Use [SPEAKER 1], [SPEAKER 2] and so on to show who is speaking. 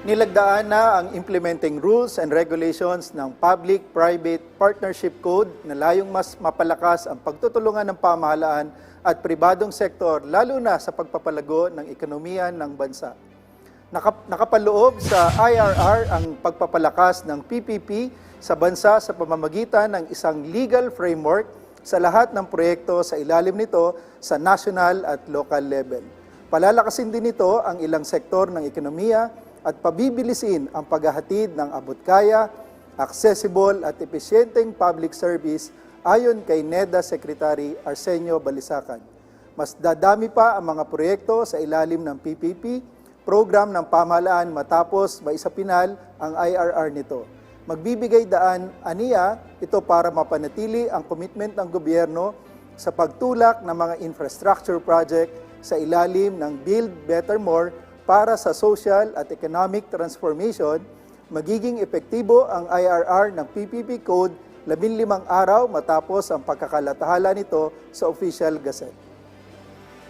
[SPEAKER 1] Nilagdaan na ang implementing rules and regulations ng Public-Private Partnership Code na layong mas mapalakas ang pagtutulungan ng pamahalaan at pribadong sektor lalo na sa pagpapalago ng ekonomiya ng bansa. Nakap- nakapaloob sa IRR ang pagpapalakas ng PPP sa bansa sa pamamagitan ng isang legal framework sa lahat ng proyekto sa ilalim nito sa national at local level. Palalakasin din nito ang ilang sektor ng ekonomiya at pabibilisin ang paghahatid ng abot-kaya, accessible at epesyenteng public service ayon kay NEDA Secretary Arsenio Balisacan. Mas dadami pa ang mga proyekto sa ilalim ng PPP, program ng pamahalaan matapos maisapinal ang IRR nito. Magbibigay daan aniya ito para mapanatili ang commitment ng gobyerno sa pagtulak ng mga infrastructure project sa ilalim ng Build Better More para sa social at economic transformation, magiging epektibo ang IRR ng PPP Code 15 araw matapos ang pagkakalathala nito sa Official Gazette.